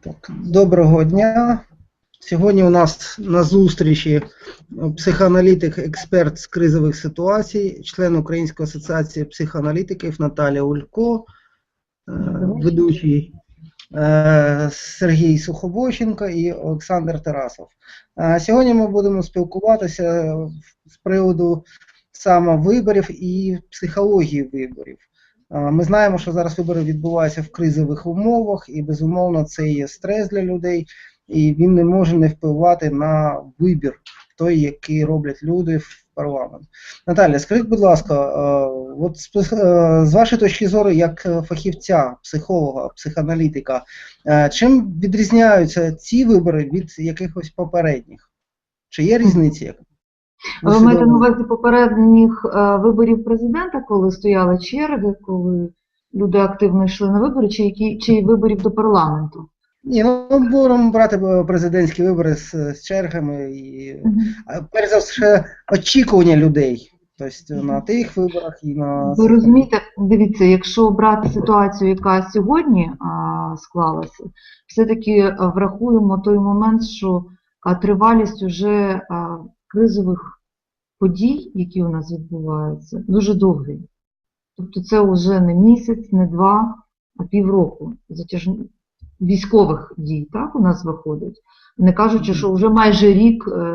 Так, доброго дня. Сьогодні у нас на зустрічі е, психоаналітик, експерт з кризових ситуацій, член Української асоціації психоаналітиків Наталія Улько, е, ведучий е, Сергій Сухобойченко і Олександр Тарасов. Сьогодні ми будемо спілкуватися з приводу саме виборів і психології виборів. Е, Ми знаємо, що зараз вибори відбуваються в кризових умовах, і безумовно це є стрес для людей, і він не може не впливати на вибір той, який роблять люди в парламент. Наталя, скажіть, будь ласка, е, от з е, з вашої точки зору, як фахівця, психолога, психоаналітика, чим відрізняються ці вибори від якихось попередніх? Чи є різниці? Ви маєте на увазі попередніх е, виборів президента, коли стояли черги, коли люди активно йшли на вибори, чи які чи виборів до парламенту? Ні, ну ми будемо брати е, президентські вибори з, з чергами і а, перш за все очікування людей. Тобто на тих виборах і на Ви розумієте, дивіться, якщо брати ситуацію, яка сьогодні а, склалася, все-таки е, врахуємо той момент, що а, тривалість уже а, кризових подій, які у нас відбуваються, дуже довгий. Тобто це вже не місяць, не два, а півроку затяж... військових дій, так у нас виходить. Не кажучи, що вже майже рік е...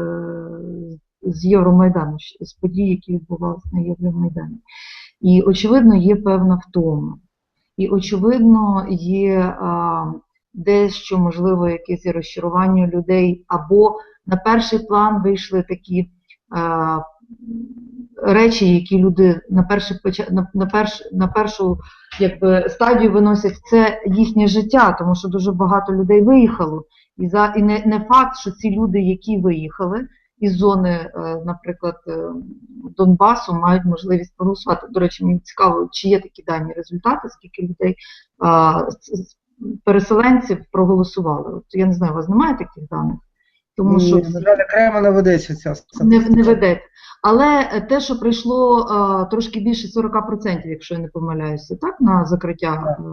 з Євромайдану, з подій, які відбувалися на Євромайдані. І, очевидно, є певна втома. І, очевидно, є а, дещо, можливо, якесь розчарування людей, або на перший план вийшли такі а, речі, які люди на, поча- на, на, перш, на першу якби, стадію виносять, це їхнє життя, тому що дуже багато людей виїхало. І, за, і не, не факт, що ці люди, які виїхали, із зони, е, наприклад, е, Донбасу мають можливість проголосувати. До речі, мені цікаво, чи є такі дані результати, скільки людей переселенців проголосували. От я не знаю, у вас немає таких даних, тому що окремо не ведеться ця не, не ведеться. Але е, те, що прийшло а, трошки більше 40%, якщо я не помиляюся, так на закриття е,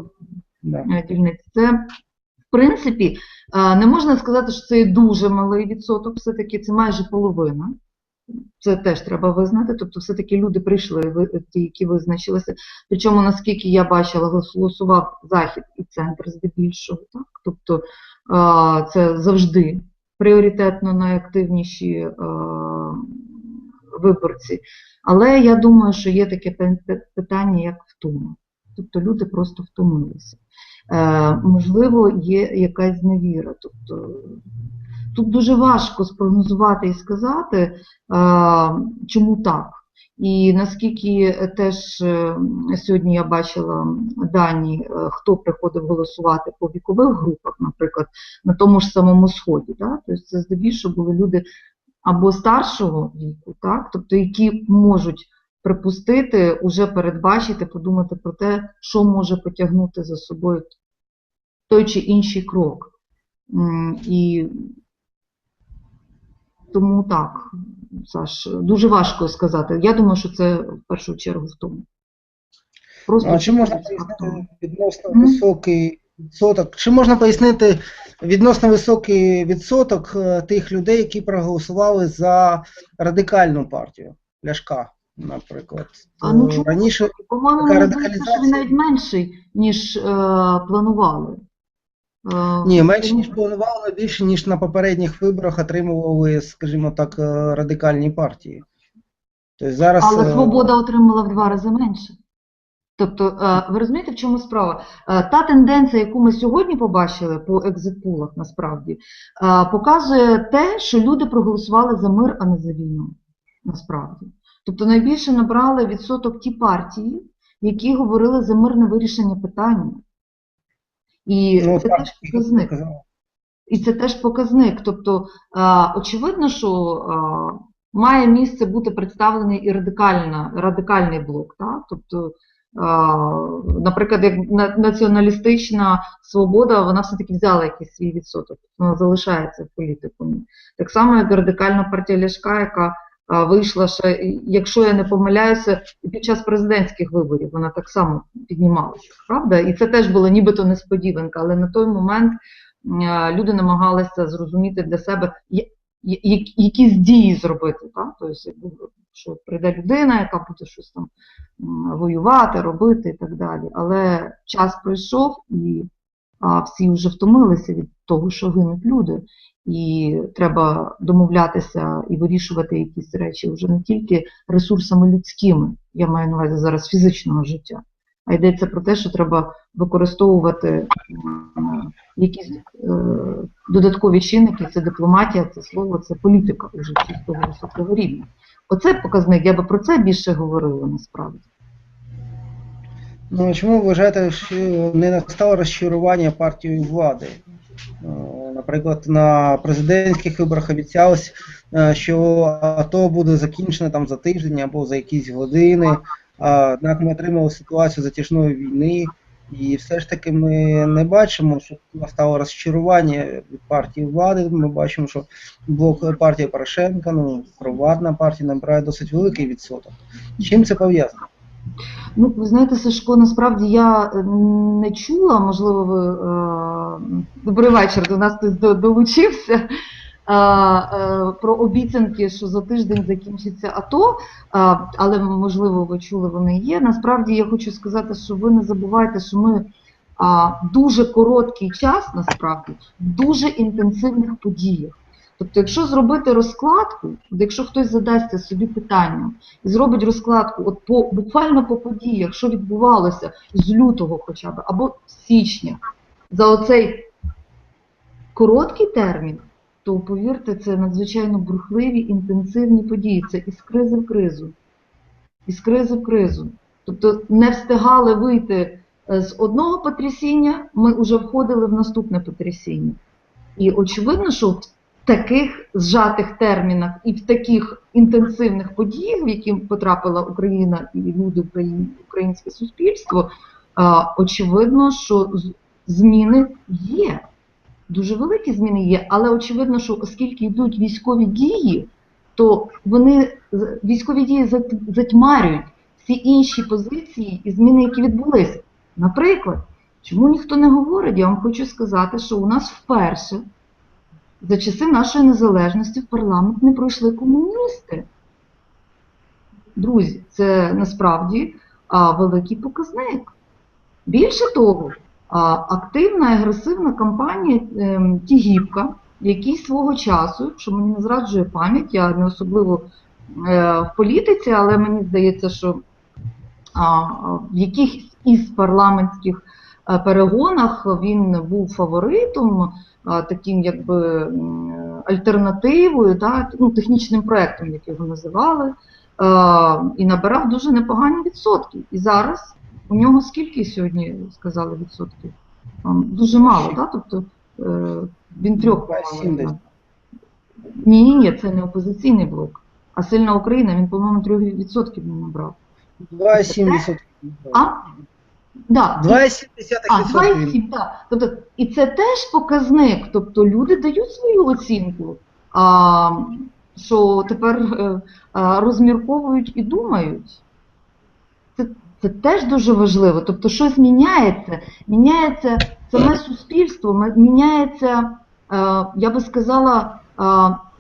Да. е, дільниць. Це, в принципі, е, не можна сказати, що це є дуже малий відсоток, все-таки це майже половина. Це теж треба визнати. Тобто, все-таки люди прийшли, ті, які визначилися. Причому, наскільки я бачила, голосував захід і центр здебільшого. Так? Тобто е, це завжди пріоритетно найактивніші е, виборці. Але я думаю, що є таке питання, як втома. Тобто люди просто втомилися. Е, можливо, є якась зневіра. Тобто, тут дуже важко спрогнозувати і сказати, е, чому так. І наскільки теж е, сьогодні я бачила дані, е, хто приходив голосувати по вікових групах, наприклад, на тому ж самому сході. Да? Тобто це здебільшого були люди або старшого віку, так? тобто які можуть припустити, уже передбачити, подумати про те, що може потягнути за собою той чи інший крок. І тому так, Саш, дуже важко сказати. Я думаю, що це в першу чергу в тому. Просто А чи можна пояснити відносно Мгм. високий відсоток? Чи можна пояснити відносно високий відсоток е, тих людей, які проголосували за радикальну партію Ляшка, наприклад? А ну? Раніше По-моєму, що він навіть менший, ніж е, планували. Ні, менше ніж планували, але більше ніж на попередніх виборах отримували, скажімо так, е, радикальні партії. Тобто зараз Але е, свобода отримала в два рази менше. Тобто, е, ви розумієте, в чому справа? Та тенденція, яку ми сьогодні побачили по екзитпулах, насправді, показує те, що люди проголосували за мир, а не за війну. Насправді. Тобто найбільше набрали відсоток ті партії, які говорили за мирне вирішення питання. І ну, це так, теж показник. І це теж показник. Тобто, а, очевидно, що а, має місце бути представлений і радикальна, радикальний блок. Так? Тобто, а, наприклад, як на- націоналістична свобода, вона все-таки взяла якийсь свій відсоток, вона залишається в політикумі. Так само, як радикальна партія Ляшка, яка вийшла ще, якщо я не помиляюся, під час президентських виборів вона так само піднімалася, правда? І це теж була нібито несподіванка, але на той момент люди намагалися зрозуміти для себе, я- я- якісь дії зробити. Так? Тобто, що прийде людина, яка буде щось там воювати, робити і так далі. Але час пройшов і всі вже втомилися від того, що гинуть люди. І треба домовлятися і вирішувати якісь речі вже не тільки ресурсами людськими, я маю на увазі зараз фізичного життя, а йдеться про те, що треба використовувати м, якісь е, додаткові чинники, це дипломатія, це слово, це політика уже чистого високого рівня. Оце показник, я би про це більше говорила насправді. Ну, чому ви вважаєте, що не настало розчарування партією влади? Е, Наприклад, на президентських виборах обіцялось, е, що АТО буде закінчено там за тиждень або за якісь години. Однак ми отримали ситуацію затяжної війни, і все ж таки ми не бачимо, що настало розчарування від партії влади. Ми бачимо, що блок партії Порошенка, ну провладна партія набирає досить великий відсоток. З чим це пов'язано? Ну, ви знаєте, Сашко, насправді я е, не чула, можливо, ви е, добрий вечір, до нас хтось долучився. е, Про обіцянки, що за тиждень закінчиться АТО, але можливо ви чули, вони є. Насправді я хочу сказати, що ви не забувайте, що ми дуже короткий час, насправді, в дуже інтенсивних подіях. Тобто, якщо зробити розкладку, якщо хтось задасться собі питанням і зробить розкладку, от по буквально по подіях, що відбувалося з лютого, хоча б або з січня, за оцей короткий термін, то повірте, це надзвичайно бурхливі, інтенсивні події. Це із кризи в кризу, із кризи в кризу. Тобто не встигали вийти е, з одного потрясіння, ми вже входили в наступне потрясіння. І очевидно, що в таких зжатих термінах і в таких інтенсивних подіях, в які потрапила Україна і люди, Україн- українське суспільство, очевидно, що зміни є. Дуже великі зміни є, але очевидно, що оскільки йдуть військові дії, то вони військові дії затьмарюють всі інші позиції і зміни, які відбулися. Наприклад, чому ніхто не говорить, я вам хочу сказати, що у нас вперше за часи нашої незалежності в парламент не пройшли комуністи. Друзі, це насправді а, великий показник. Більше того, активна і агресивна кампанія ем, Тігіпка, який свого часу, якщо мені не зраджує пам'ять, я не особливо е, в політиці, але мені здається, що в якихось із парламентських е, перегонах він був фаворитом, а, таким якби альтернативою, да, ну, технічним проектом, як його називали, і набирав дуже непогані відсотки. І зараз у нього скільки сьогодні сказали відсотків? Дуже мало, да? тобто е, він трьох Сім ні, ні, ні, це не опозиційний блок. А сильна Україна, він, по-моєму, 3% не набрав. 2,7%. А? Да, 2,7%. а, 2,7, так. Тобто, і це теж показник. Тобто люди дають свою оцінку, а, що тепер е, а, розмірковують і думають. Це, це теж дуже важливо. Тобто, щось міняється. Міняється саме суспільство, міняється, е, я би сказала, е,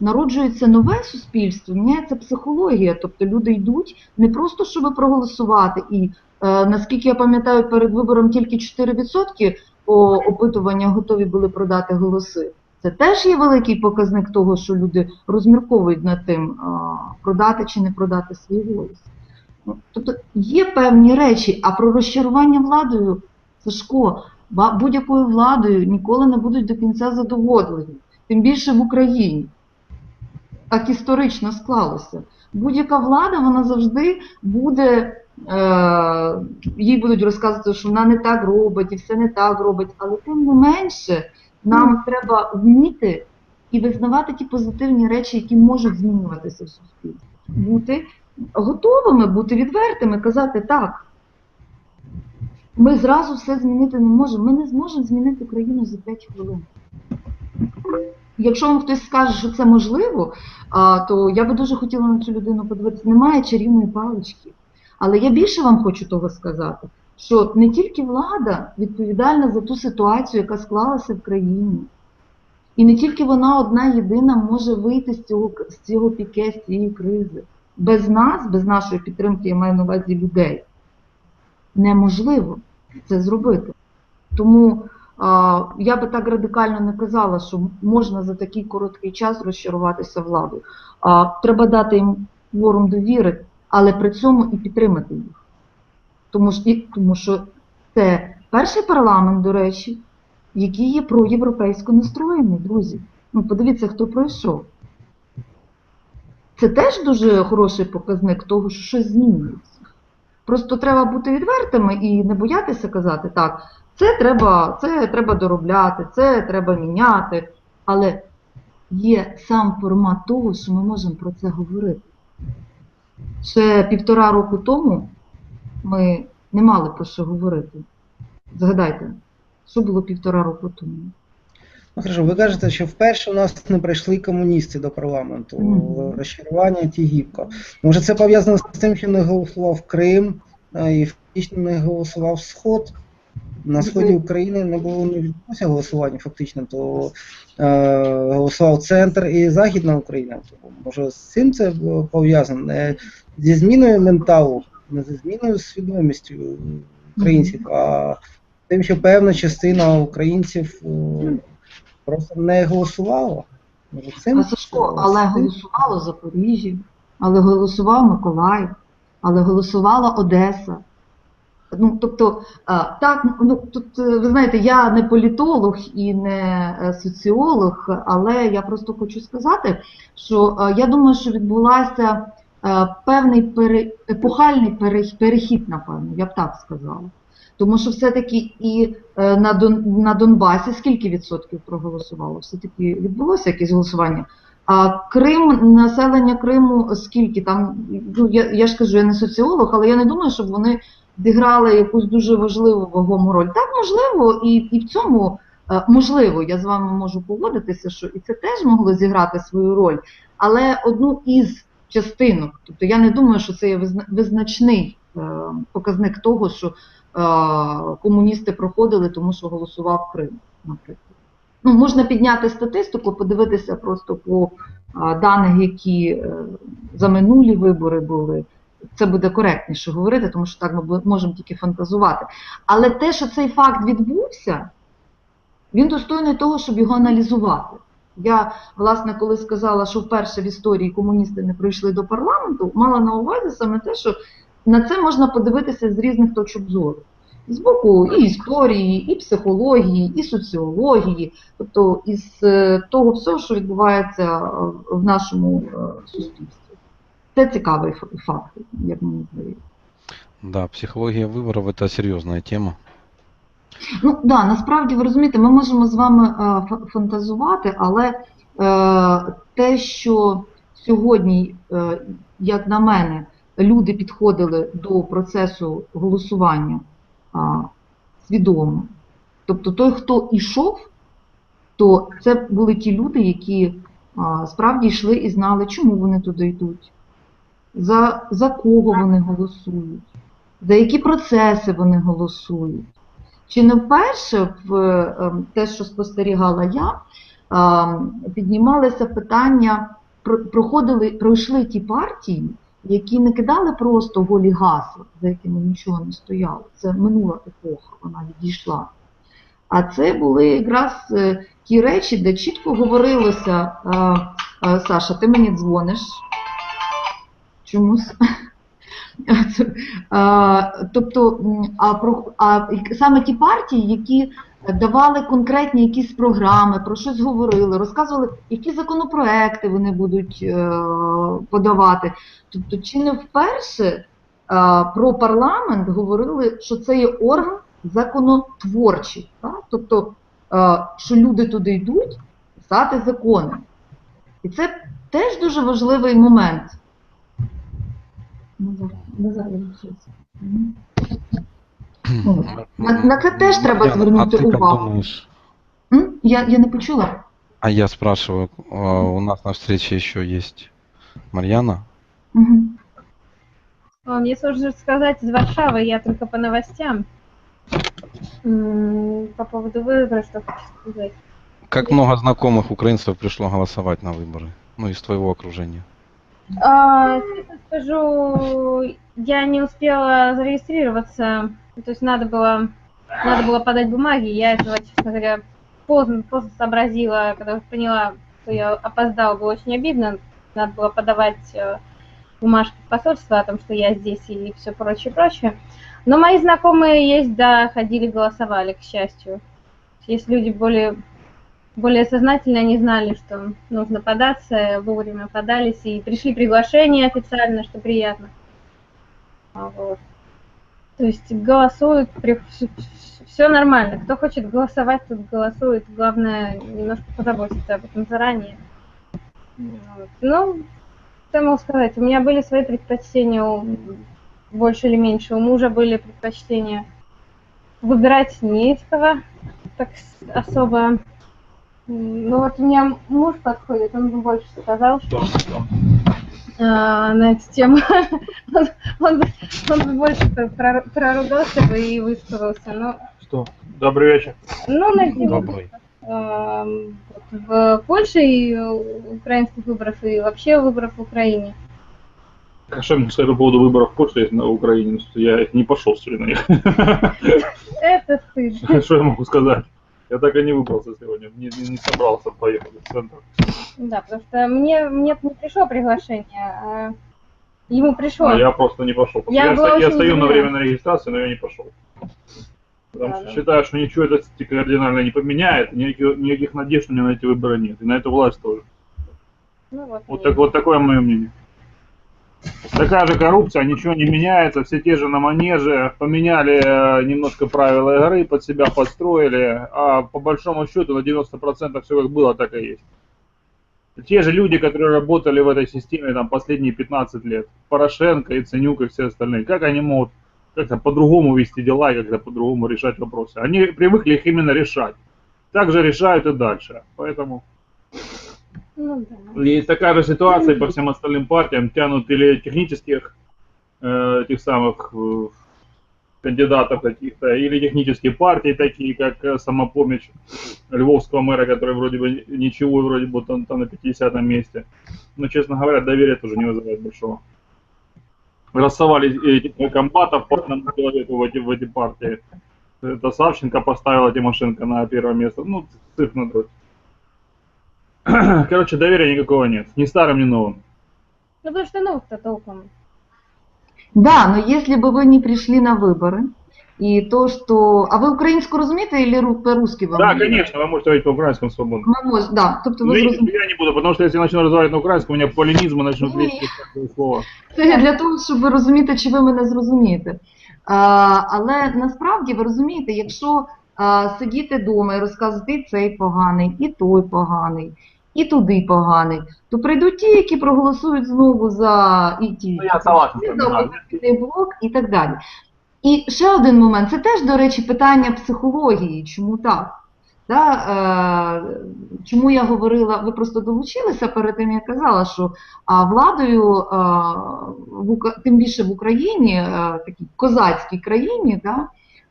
народжується нове суспільство, міняється психологія. Тобто люди йдуть не просто, щоб проголосувати і Е, Наскільки я пам'ятаю, перед вибором тільки 4% по опитуванню готові були продати голоси. Це теж є великий показник того, що люди розмірковують над тим, продати чи не продати свій голос. Ну, Тобто є певні речі, а про розчарування владою, Сашко, будь-якою владою ніколи не будуть до кінця задоволені, тим більше в Україні. Так історично склалося. Будь-яка влада, вона завжди буде е, їй будуть розказувати, що вона не так робить і все не так робить, але тим не менше нам треба вміти і визнавати ті позитивні речі, які можуть змінюватися в суспільстві. Бути готовими, бути відвертими, казати так. Ми зразу все змінити не можемо. Ми не зможемо змінити країну за 5 хвилин. Якщо вам хтось скаже, що це можливо, то я би дуже хотіла на цю людину подивитися. Немає чарівної палички. Але я більше вам хочу того сказати, що не тільки влада відповідальна за ту ситуацію, яка склалася в країні, і не тільки вона одна єдина може вийти з цього, з цього піке, з цієї кризи. Без нас, без нашої підтримки, я маю на увазі людей, неможливо це зробити. Тому а, я би так радикально не казала, що можна за такий короткий час розчаруватися владою. А, треба дати їм ворум довіри, але при цьому і підтримати їх. Тому, ж- і, тому що це перший парламент, до речі, який є проєвропейсько настроєний, друзі. Ну, подивіться, хто пройшов. Це теж дуже хороший показник того, що щось змінюється. Просто треба бути відвертими і не боятися казати, так, це треба, це треба доробляти, це треба міняти. Але є сам формат того, що ми можемо про це говорити. Ще півтора року тому ми не мали про що говорити. Згадайте, що було півтора року тому. Ну, хорошо, ви кажете, що вперше у нас не прийшли комуністи до парламенту. Мгм. Розчарування тягівка. Може, це пов'язано з тим, що не голосував Крим і фактично не голосував Сход. На сході України не було не відбулося голосування, фактично, то е, голосував центр і Західна Україна. Може, з цим це пов'язано? Не зі зміною менталу, не зі зміною свідомістю українців, а тим, що певна частина українців е, просто не голосувала. Може, цим А Сашко, але голосувало Запоріжжя, але голосував Миколаїв, але голосувала Одеса. Ну, тобто, так, ну тут е, ви знаєте, я не політолог і не е, соціолог, але я просто хочу сказати, що е, я думаю, що відбулася певний пере, епохальний пере- перехід, напевно, я б так сказала. Тому що все-таки і е, на, Дон, на Донбасі скільки відсотків проголосувало? Все-таки відбулося якесь голосування. А Крим, населення Криму, скільки там, ну я, я ж кажу, я не соціолог, але я не думаю, щоб вони зіграли якусь дуже важливу вагому роль. Так, можливо, і, і в цьому е, можливо, я з вами можу погодитися, що і це теж могло зіграти свою роль, але одну із частинок. Тобто я не думаю, що це є визначний е, показник того, що комуністи проходили, тому що голосував Крим, наприклад. Ну, можна підняти статистику, подивитися просто по а, даних, які е, за минулі вибори були. Це буде коректніше говорити, тому що так ми можемо тільки фантазувати. Але те, що цей факт відбувся, він достойний того, щоб його аналізувати. Я, власне, коли сказала, що вперше в історії комуністи не прийшли до парламенту, мала на увазі саме те, що на це можна подивитися з різних точок зору. З боку і історії, і психології, і соціології, тобто із е, того всього, що відбувається е, в нашому е, суспільстві. Це цікавий факт, як мені здається. Да, психология выборов это серьезная тема. Ну так, да, насправді ви розумієте, ми можемо з вами фантазувати, але те, що сьогодні, як на мене, люди підходили до процесу голосування а, свідомо. Тобто той, хто йшов, то це були ті люди, які а, справді йшли і знали, чому вони туди йдуть, за, за кого вони голосують, за які процеси вони голосують. Чи не вперше в е, те, що спостерігала я, е, піднімалися питання, про- проходили, пройшли ті партії, які не кидали просто голі гасла, за якими нічого не стояло. Це минула епоха, вона відійшла. А це були якраз е, ті речі, де чітко говорилося, е, е, Саша, ти мені дзвониш чомусь. Тобто, а, про, а саме ті партії, які давали конкретні якісь програми, про щось говорили, розказували, які законопроекти вони будуть е, подавати. Тобто, чи не вперше е, про парламент говорили, що це є орган законотворчий, так? тобто, е, що люди туди йдуть писати закони. І це теж дуже важливий момент. Мгм. Ну, На, на це теж треба Марьяна, звернути а как увагу. думаешь? М? Я, я не почула. А я спрашиваю, а, у нас на встрече еще есть Марьяна. Угу. Мне сложно сказать из Варшавы, я только по новостям. М, По поводу выборов, что хочу сказать. Как много знакомых украинцев пришло голосовать на выборы? Ну, из твоего окружения. А, честно скажу, я не успела зарегистрироваться. То есть надо было, надо было подать бумаги. Я этого, честно говоря, поздно, поздно сообразила, когда поняла, что я опоздала, было очень обидно. Надо было подавать э, бумажки в посольство о том, что я здесь и все прочее, прочее. Но мои знакомые есть, да, ходили, голосовали, к счастью. Есть люди более более сознательно они знали, что нужно податься, вовремя подались, и пришли приглашения официально, что приятно. А Вот. То есть голосуют, все нормально. Кто хочет голосовать, тот голосует. Главное, немножко позаботиться об этом заранее. Вот. Ну, что могу сказать? У меня были свои предпочтения, больше или меньше. У мужа были предпочтения. Выбирать не из кого, так особо. Ну вот у меня муж подходит, он бы больше сказал что, а, на эту тему. он, он, бы- он бы больше про- проругался бы и высказался. Но, Что? Добрый вечер. ну, на тему Добрый. вот в Польше и украинских выборов, и вообще выборов в Украине. А что я могу сказать по поводу выборов в Польше на Украине? Что Я не пошел сегодня на них. Это стыдно. Что я могу сказать? Я так и не выбрался сегодня. Не, не- собрался поехать в центр. Да, потому что мне, мне не пришло приглашение, а ему пришло. А я просто не пошел. Я Я, ста- я стою на временной регистрации, но я не пошел. Потому Да, что да. считаю, что ничего это кардинально не поменяет, никаких, никаких надежд у меня на эти выборы нет. И на эту власть тоже. Ну, вот, Вот, так, вот такое мое мнение. Такая же коррупция, ничего не меняется, все те же на манеже, поменяли э, немножко правила игры, под себя подстроили, а по большому счету на 90% все как было, так и есть. Те же люди, которые работали в этой системе там последние 15 лет, Порошенко, Яценюк и все остальные, как они могут как-то по-другому вести дела и как-то по-другому решать вопросы? Они привыкли их именно решать. Так же решают и дальше. Поэтому Ну, да. и такая же ситуация по всем остальным партиям тянут или технических э, этих самых э, кандидатов каких-то, или технические партии, такие как э, самопомощь львовского мэра, который вроде бы ничего, вроде бы там, там на 50 месте. Но, честно говоря, доверие тоже не вызывает большого. Рассовали этих комбатов по одному человеку в эти, в эти партии. Это Савченко поставила Тимошенко на первое место. Ну, цирк на дроть. Короче, доверия никакого нет. Ни старым, ни новым. Ну, потому что новых-то толком. Да, но если бы вы не пришли на выборы, и то, что... А ви українську розумієте, или ру- по-русски вам? Да, конечно, вы можете говорить по-украинскому свободно. Ми мож... да, тобто Но ви я, зрозумієте. я не буду, потому что если я начну разговаривать на украинском, у меня полинизмы начнут Не. лезть из каждого слова. Це для того, щоб ви розумієте, чи ви мене зрозумієте. А, але насправді ви розумієте, якщо а, сидіти вдома і розказувати і цей поганий, і той поганий, і туди поганий, то прийдуть ті, які проголосують знову за і ті, Ну, я согласен за да. опозиційний блок і так далі. І ще один момент, це теж, до речі, питання психології. Чому так? Та, е, чому я говорила, ви просто долучилися перед тим, я казала, що а, владою, е, в, тим більше в Україні, е, такій козацькій країні, та,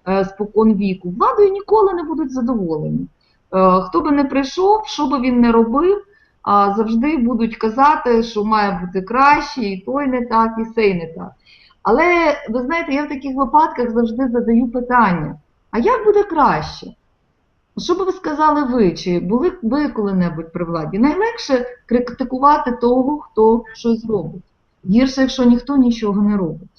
е, спокон віку, владою ніколи не будуть задоволені. Е, хто би не прийшов, що би він не робив, завжди будуть казати, що має бути краще, і той не так, і сей не так. Але ви знаєте, я в таких випадках завжди задаю питання: а як буде краще? Що би ви сказали ви? Чи були ви коли-небудь при владі? Найлегше критикувати того, хто щось робить. Гірше, якщо ніхто нічого не робить.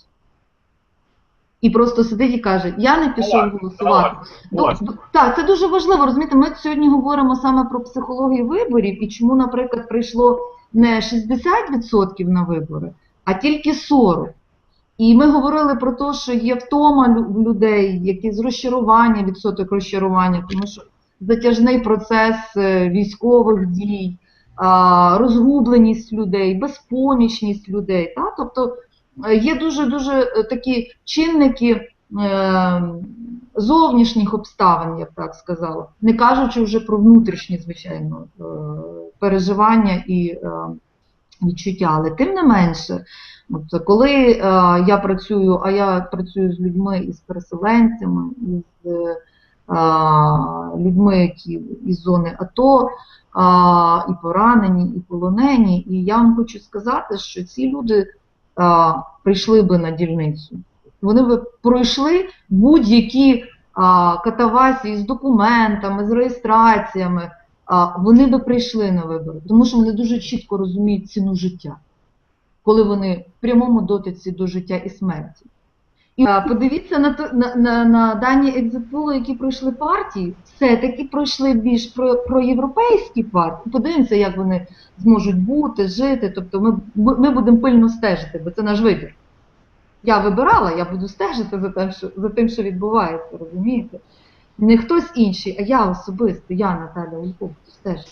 І просто сидить і каже, я не пішов голосувати. Ну, согласен. так, це дуже важливо. Розумієте, ми сьогодні говоримо саме про психологію виборів і чому, наприклад, прийшло не 60% на вибори, а тільки 40%. І ми говорили про те, що є втома в людей, якісь розчарування, відсоток розчарування, тому що затяжний процес е, військових дій, розгубленість людей, безпомічність людей. Та? Тобто є дуже-дуже е, такі чинники е, зовнішніх обставин, я б так сказала, не кажучи вже про внутрішні, звичайно, е, переживання і е, відчуття. Але тим не менше, от коли е, я працюю, а я працюю з людьми із переселенцями, е, людьми, які із зони АТО, і поранені, і полонені. І я вам хочу сказати, що ці люди прийшли би на дільницю. Вони би пройшли будь-які катавасії з документами, з реєстраціями. Вони би прийшли на вибори, тому що вони дуже чітко розуміють ціну життя, коли вони в прямому дотиці до життя і смерті. І подивіться на, на, на, на дані екзитпулу, які пройшли партії, все-таки пройшли більш про, проєвропейські партії. Подивимося, як вони зможуть бути, жити. Тобто ми, ми будемо пильно стежити, бо це наш вибір. Я вибирала, я буду стежити за тим, що, за тим, що відбувається, розумієте? Не хтось інший, а я особисто, я Наталя Улько, буду стежити.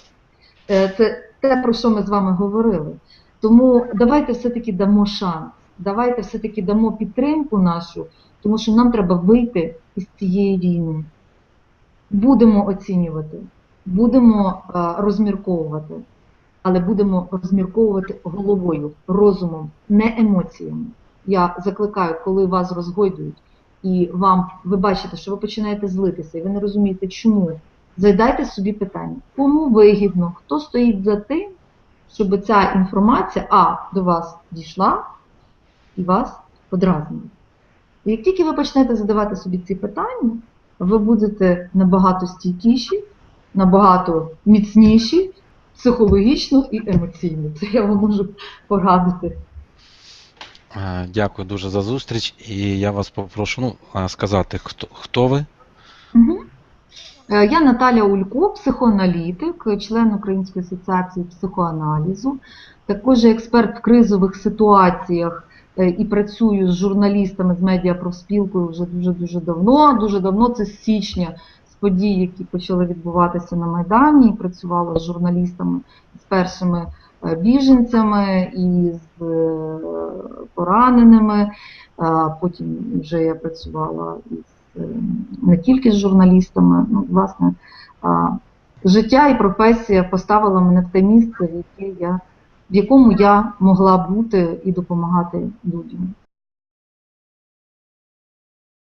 Е, Це те, про що ми з вами говорили. Тому давайте все-таки дамо шанс, давайте все-таки дамо підтримку нашу, тому що нам треба вийти із цієї війни. Будемо оцінювати, будемо е, розмірковувати, але будемо розмірковувати головою, розумом, не емоціями. Я закликаю, коли вас розгойдують, і вам ви бачите, що ви починаєте злитися, і ви не розумієте, чому. Задайте собі питання, кому вигідно, хто стоїть за тим, щоб ця інформація А до вас дійшла і вас подразнила. І як тільки ви почнете задавати собі ці питання, ви будете набагато стійкіші, набагато міцніші, психологічно і емоційно. Це я вам можу порадити. Е, Дякую дуже за зустріч. І я вас попрошу ну, е, сказати, хто, хто ви? Е, Я Наталя Улько, психоаналітик, член Української асоціації психоаналізу, також експерт в кризових ситуаціях і працюю з журналістами з медіапрофспілкою вже дуже-дуже давно. Дуже давно, це з січня, з подій, які почали відбуватися на Майдані. Працювала з журналістами, з першими е, біженцями і з е, пораненими. Потім вже я працювала із е, не тільки з журналістами. Ну, власне, життя і професія поставила мене в те місце, в яке я в якому я могла бути і допомагати людям.